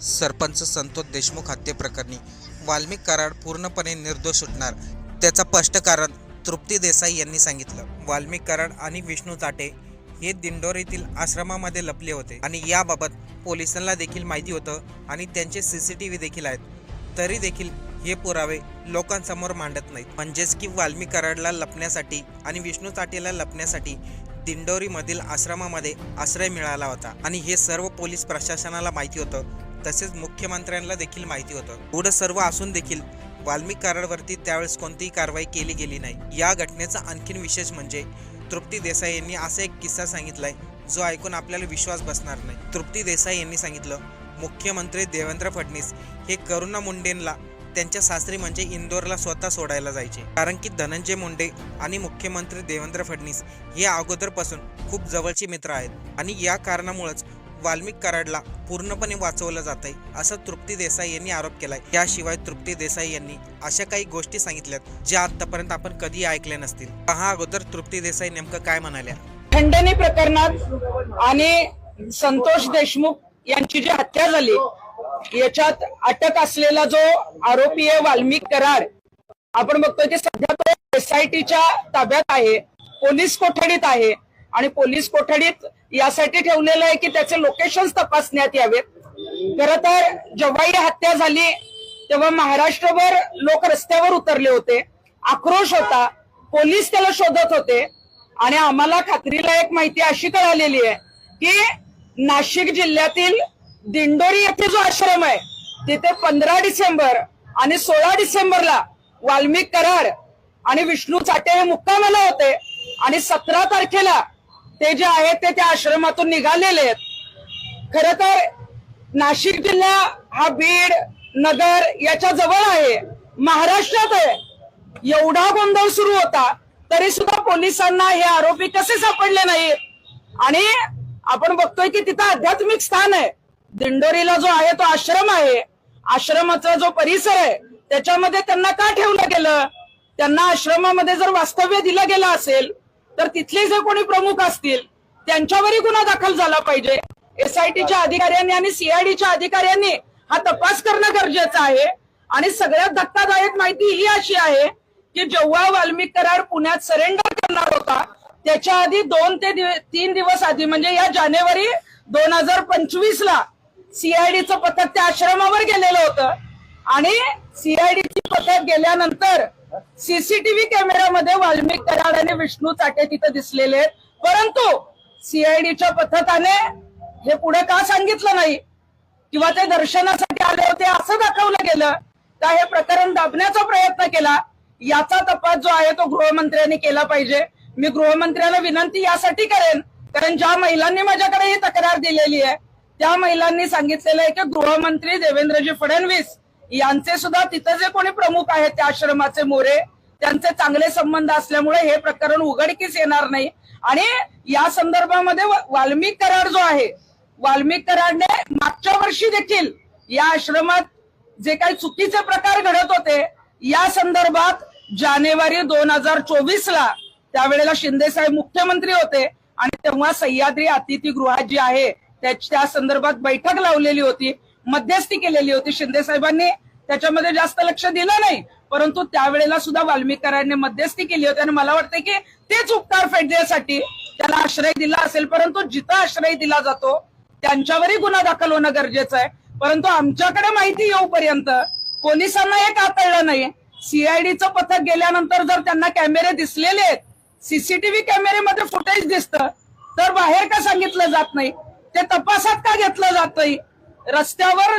सरपंच संतोष देशमुख हत्येप्रकरणी वाल्मिक कराड पूर्णपणे निर्दोष सुटणार त्याचं स्पष्ट कारण तृप्ती देसाई यांनी सांगितलं. वाल्मिक कराड आणि विष्णू चाटे हे दिंडोरीतील आश्रमामध्ये लपले होते आणि याबाबत पोलिसांना देखील माहिती होतं आणि त्यांचे सी सी टी व्ही देखील आहेत. तरी देखील हे पुरावे लोकांसमोर मांडत नाहीत. म्हणजेच की वाल्मिक कराडला लपण्यासाठी आणि विष्णू चाटेला लपण्यासाठी दिंडोरीमधील आश्रमामध्ये आश्रय मिळाला होता आणि हे सर्व पोलीस प्रशासनाला माहिती होतं. तसेच मुख्यमंत्र्यांना देखील माहिती होतं. एवढं सर्व असून देखील वाल्मिक कराडवरती त्यावेळेस कोणतीही कारवाई केली गेली नाही. या घटनेचा आणखीन विशेष म्हणजे तृप्ती देसाई यांनी असा एक किस्सा सांगितलाय जो ऐकून आपल्याला विश्वास बसणार नाही. तृप्ती देसाई यांनी सांगितलं मुख्यमंत्री देवेंद्र फडणवीस हे करुणा मुंडेंना त्यांच्या सासरी म्हणजे इंदोरला स्वतः सोडायला जायचे. कारण की धनंजय मुंडे आणि मुख्यमंत्री देवेंद्र फडणवीस हे अगोदरपासून खूप जवळचे मित्र आहेत. आणि या कारणामुळेच वाल्मिक कराडला पूर्णपणे वाचवलं जात आहे असं तृप्ती देसाई यांनी आरोप केलाय. याशिवाय तृप्ती देसाई यांनी अशा काही गोष्टी सांगितल्यात ज्या आतापर्यंत आपण कधी ऐकल्या नसतील. पहा अगोदर तृप्ती देसाई नेमकं काय म्हणाल्या. खंडणी प्रकरणात आणि संतोष देशमुख यांची जी हत्या झाली याच्यात अटक असलेला जो आरोपी आहे वाल्मिक कराड आपण बघतोय की सध्या तो एसआयटीच्या ताब्यात आहे पोलीस कोठडीत आहे. आणि पोलीस कोठडीत यासाठी ठेवलेलं आहे की त्याचे लोकेशन तपासण्यात यावेत. खर तर जेव्हा ही हत्या झाली तेव्हा महाराष्ट्रभर लोक रस्त्यावर उतरले होते. आक्रोश होता. पोलीस त्याला शोधत होते. आणि आम्हाला खात्रीला एक माहिती अशी कळालेली आहे की नाशिक जिल्ह्यातील दिंडोरी येथे जो आश्रम आहे तिथे पंधरा डिसेंबर आणि सोळा डिसेंबरला वाल्मिक कराड आणि विष्णू चाटे हे मुक्कामाला होते. आणि सतरा तारखेला ते जे आहेत ते त्या आश्रमातून निघालेले आहेत. खर तर नाशिक जिल्हा हा बीड नगर याच्या जवळ आहे. महाराष्ट्रात आहे. एवढा गोंधळ सुरू होता तरी सुद्धा पोलिसांना हे आरोपी कसे सापडले नाही आणि आपण बघतोय की तिथं आध्यात्मिक स्थान आहे. दिंडोरीला जो आहे तो आश्रम आहे. आश्रमाचा जो परिसर आहे त्याच्यामध्ये त्यांना का ठेवलं गेलं? त्यांना आश्रमामध्ये जर वास्तव्य दिलं गेलं असेल तर तिथले जे कोणी प्रमुख असतील त्यांच्यावरही गुन्हा दाखल झाला पाहिजे. एसआयटीच्या अधिकाऱ्यांनी आणि सीआयडीच्या अधिकाऱ्यांनी हा तपास करणं गरजेचं आहे. आणि सगळ्यात धक्कादायक माहिती ही अशी आहे की जेव्हा वाल्मिक करार पुण्यात सरेंडर करणार होता त्याच्या आधी दोन ते दिव- तीन दिवस आधी म्हणजे या जानेवारी दोन हजार पंचवीस ला सीआयडीचं पथक त्या आश्रमावर गेलेलं होतं. आणि सीआयडीची पथक गेल्यानंतर सीसीटीव्ही कॅमेऱ्यामध्ये वाल्मिक कराड आणि विष्णू चाटे तिथं दिसलेले आहेत. परंतु सीआयडीच्या पथकाने हे पुढे का सांगितलं नाही? किंवा ते दर्शनासाठी आले होते असं दाखवलं गेलं का हे प्रकरण दाबण्याचा प्रयत्न केला? याचा तपास जो आहे तो गृहमंत्र्यांनी केला पाहिजे. मी गृहमंत्र्यांना विनंती यासाठी करेन कारण ज्या महिलांनी माझ्याकडे ही तक्रार दिलेली आहे त्या महिलांनी सांगितलेलं आहे की गृहमंत्री देवेंद्रजी फडणवीस यांचे सुद्धा तिथं जे कोणी प्रमुख आहेत त्या आश्रमाचे मोरे त्यांचे चांगले संबंध असल्यामुळे हे प्रकरण उघडकीस येणार नाही. आणि या संदर्भामध्ये वाल्मिक करार जो आहे वाल्मिक कराडने मागच्या वर्षी देखील या आश्रमात जे काही चुकीचे प्रकार घडत होते या संदर्भात जानेवारी दोन हजार चोवीस ला त्यावेळेला शिंदेसाहेब मुख्यमंत्री होते आणि तेव्हा सह्याद्री अतिथीगृहात जी आहे त्या संदर्भात बैठक लावलेली होती. मध्यस्थी केलेली होती शिंदे साहेबांनी. त्याच्यामध्ये जास्त लक्ष दिलं नाही. परंतु त्यावेळेला सुद्धा वाल्मिक मध्यस्थी केली होती आणि मला वाटतं की तेच उपकार फेडण्यासाठी त्याला आश्रय दिला असेल. परंतु जिथं आश्रय दिला जातो त्यांच्यावरही गुन्हा दाखल होणं गरजेचं आहे. परंतु आमच्याकडे माहिती येऊपर्यंत पोलिसांना हे कातळलं नाही? सीआयडीचं पथक गेल्यानंतर जर त्यांना कॅमेरे दिसलेले आहेत सीसीटीव्ही कॅमेरेमध्ये फुटेज दिसतं तर बाहेर का सांगितलं जात नाही? ते तपासात का घेतलं जात नाही रस्त्यावर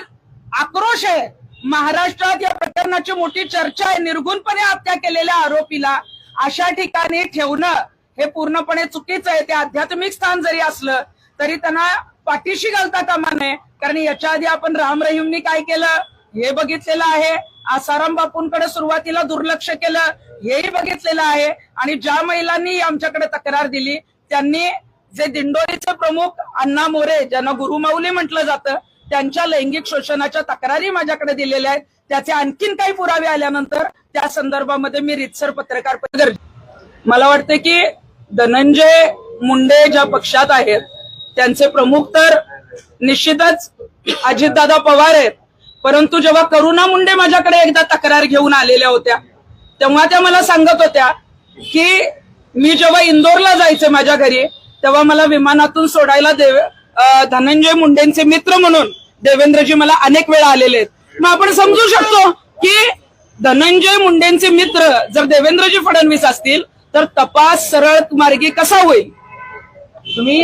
आक्रोश आहे. महाराष्ट्रात या प्रकरणाची मोठी चर्चा आहे. निर्गुणपणे हत्या केलेल्या आरोपीला अशा ठिकाणी ठेवणं हे पूर्णपणे चुकीचं आहे. ते आध्यात्मिक स्थान जरी असलं तरी त्यांना पाठीशी घालता कामा नये कारण याच्या आधी आपण राम रहीमनी काय केलं? हे बघितलेलं आहे. आसाराम बापूंकडे सुरुवातीला दुर्लक्ष केलं. हेही बघितलेलं आहे. आणि ज्या महिलांनी आमच्याकडे तक्रार दिली त्यांनी जे दिंडोरीचे प्रमुख अण्णा मोरे ज्यांना गुरुमाऊली म्हटलं जातं त्यांच्या लैंगिक शोषणाच्या तक्रारी माझ्याकडे दिलेल्या आहेत. त्याचे आणखीन काही पुरावे आल्यानंतर त्या संदर्भामध्ये मी रितसर पत्रकार मला वाटतं की धनंजय मुंडे ज्या पक्षात आहेत त्यांचे प्रमुख तर निश्चितच अजितदादा पवार आहेत. परंतु जेव्हा करुणा मुंडे माझ्याकडे एकदा तक्रार घेऊन आलेल्या होत्या तेव्हा त्या मला सांगत होत्या की मी जेव्हा इंदोरला जायचे माझ्या घरी तेव्हा मला विमानातून सोडायला देव धनंजय मुंडेंचे मित्र म्हणून देवेंद्रजी मला अनेक वेळा आलेले आहेत. मग आपण समजू शकतो की धनंजय मुंडेंचे मित्र जर देवेंद्रजी फडणवीस असतील तर तपास सरळ मार्गी कसा होईल? तुम्ही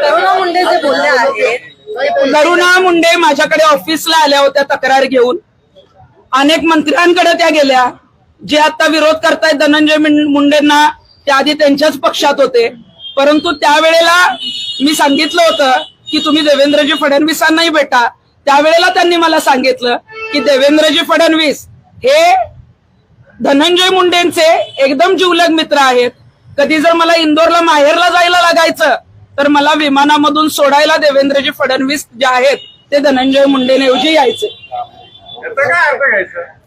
करुणा मुंडे जे बोलले आहेत करुणा मुंडे माझ्याकडे ऑफिसला आल्या होत्या तक्रार घेऊन. अनेक मंत्र्यांकडे त्या गेल्या. जे आता विरोध करतायत धनंजय मुंडेंना त्या आधी त्यांच्याच पक्षात होते. परंतु त्यावेळेला मी सांगितलं होतं की तुम्ही देवेंद्रजी फडणवीसांनाही भेटा. त्यावेळेला त्यांनी मला सांगितलं की देवेंद्रजी फडणवीस हे धनंजय मुंडेंचे एकदम जिवलग मित्र आहेत. कधी जर मला इंदोरला माहेरला जायला लागायचं तर मला विमानामधून सोडायला देवेंद्रजी फडणवीस जे आहेत ते धनंजय मुंडेऐवजी यायचे.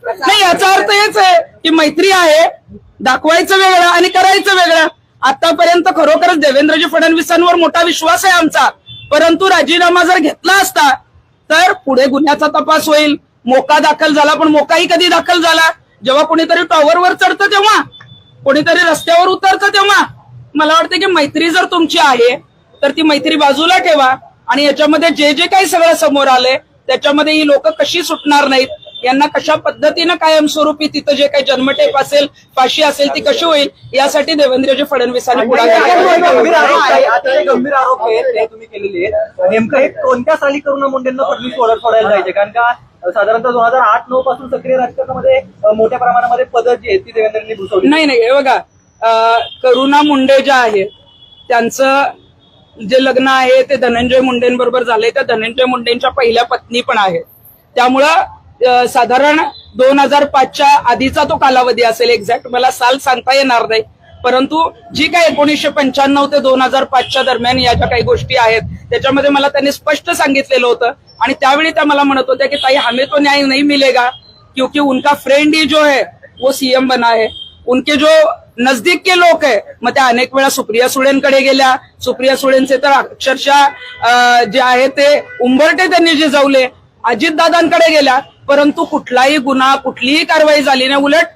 नाही याचा अर्थ हेच आहे की मैत्री आहे दाखवायचं वेगळं आणि करायचं वेगळं. आतापर्यंत खरोखरच देवेंद्रजी फडणवीसांवर मोठा विश्वास आहे आमचा. परंतु राजीनामा जर घेतला असता तर पुढे गुन्ह्याचा तपास होईल. मोका दाखल झाला पण मोकाही कधी दाखल झाला? जेव्हा कोणीतरी टॉवरवर चढतं तेव्हा. कोणीतरी रस्त्यावर उतरतं तेव्हा. मला वाटतं की मैत्री जर तुमची आहे तर ती मैत्री बाजूला ठेवा. आणि याच्यामध्ये जे जे काही सगळं समोर आले त्याच्यामध्ये ही लोक कशी सुटणार नाहीत? यांना कशा पद्धतीनं कायमस्वरूपी तिथं जे काही जन्मटेप असेल फाशी असेल ती कशी होईल यासाठी देवेंद्रजी फडणवीसांनी पुढाकार गंभीर आरोप घेतला. आहे. आता हे गंभीर आरोप आहेत तुम्ही केलेले आहेत नेमकं हे कोणत्या साली करुणा मुंडेंना फडणवीस सोडत सोडायला जायचे कारण का साधारणतः दोन हजार आठ नऊ पासून सक्रिय राजकारणामध्ये मोठ्या प्रमाणामध्ये पदं जी आहेत ती देवेंद्रनी भूषवली नाही नाही हे बघा करुणा मुंडे ज्या आहेत त्यांचं जे लग्न आहे ते धनंजय मुंडेंबरोबर झाले त्या धनंजय मुंडेंच्या पहिल्या पत्नी पण आहेत त्यामुळं साधारण दोन हजार पाचच्या आधीचा तो कालावधी असेल एक्झॅक्ट मला साल सांगता येणार नाही. परंतु जी काही एकोणीसशे पंच्याण्णव ते दोन हजार पाचच्या दरम्यान या ज्या काही गोष्टी आहेत त्याच्यामध्ये मला त्यांनी स्पष्ट सांगितलेलं होतं. आणि त्यावेळी त्या मला म्हणत होत्या की ताई हमें तो न्याय नहीं मिलेगा क्योंकि उनका फ्रेंड ही जो है वो सीएम बना है. उनके जो नजदीक के लोक आहे मग त्या अनेक वेळा सुप्रिया सुळेंकडे गेल्या. सुप्रिया सुळेंचे तर अक्षरशः जे आहे ते उंबरटे त्यांनी जे जावले अजितदादांकडे गेल्या. परंतु कुठलाही गुन्हा कुठलीही कारवाई झाली नाही. उलट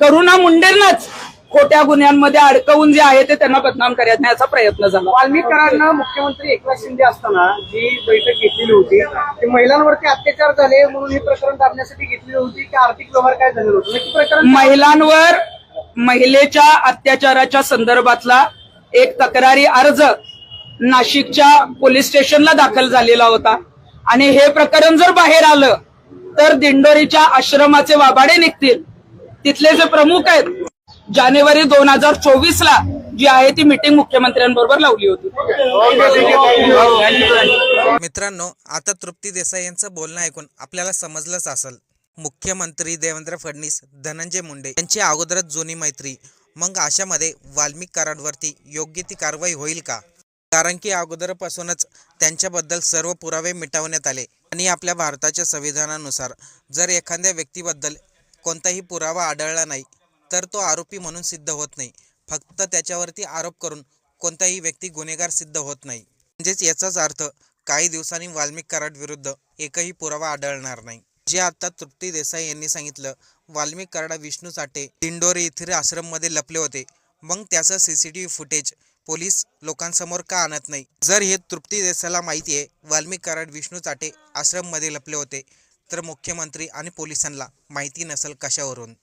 करुणा मुंडेंनाच खोट्या गुन्ह्यांमध्ये अडकवून जे आहे ते त्यांना बदनाम करण्याचा प्रयत्न झाला. वाल्मिकांना मुख्यमंत्री एकनाथ शिंदे असताना जी बैठक घेतलेली होती ती महिलांवरती अत्याचार झाले म्हणून हे प्रकरण दाबण्यासाठी घेतली होती की आर्थिक व्यवहार काय झालेलं होतं? प्रकरण महिलांवर महिलेच्या अत्याचाराच्या संदर्भातला एक तक्रारी अर्ज नाशिकच्या पोलीस स्टेशनला दाखल झालेला होता. आणि हे प्रकरण जर बाहेर आलं तर दिंडोरीच्या आश्रमाचे वाबाडे निघतील. तिथले जे प्रमुख आहेत जानेवारी दोन हजार चोवीस ला जी आहे ती मिटिंग मुख्यमंत्र्यांबरोबर लावली होती. मित्रांनो आता तृप्ती देसाई यांचं बोलणं ऐकून आपल्याला समजलंच असेल. मुख्यमंत्री देवेंद्र फडणवीस धनंजय मुंडे यांची अगोदरच जुनी मैत्री. मग अशामध्ये वाल्मिक कराडवरती योग्य ती कारवाई होईल का? कारण की अगोदरपासूनच त्यांच्याबद्दल सर्व पुरावे मिटवण्यात आले. आणि आपल्या भारताच्या संविधानानुसार जर एखाद्या व्यक्तीबद्दल कोणताही पुरावा आढळला नाही तर तो आरोपी म्हणून सिद्ध होत नाही. फक्त त्याच्यावरती आरोप करून कोणताही व्यक्ती गुन्हेगार सिद्ध होत नाही. म्हणजेच याचाच अर्थ काही दिवसांनी वाल्मिक कराड विरुद्ध एकही पुरावा आढळणार नाही. जे आता तृप्ती देसाई यांनी सांगितलं वाल्मिक कराडा विष्णू साठे दिंडोरी येथील आश्रममध्ये लपले होते. मग त्याचं सीसीटीव्ही फुटेज पोलीस लोकांसमोर का आणत नाही? जर हे तृप्ती देसाईला माहिती आहे वाल्मिक कराड विष्णू चाटे आश्रममध्ये लपले होते तर मुख्यमंत्री आणि पोलिसांना माहिती नसेल कशावरून.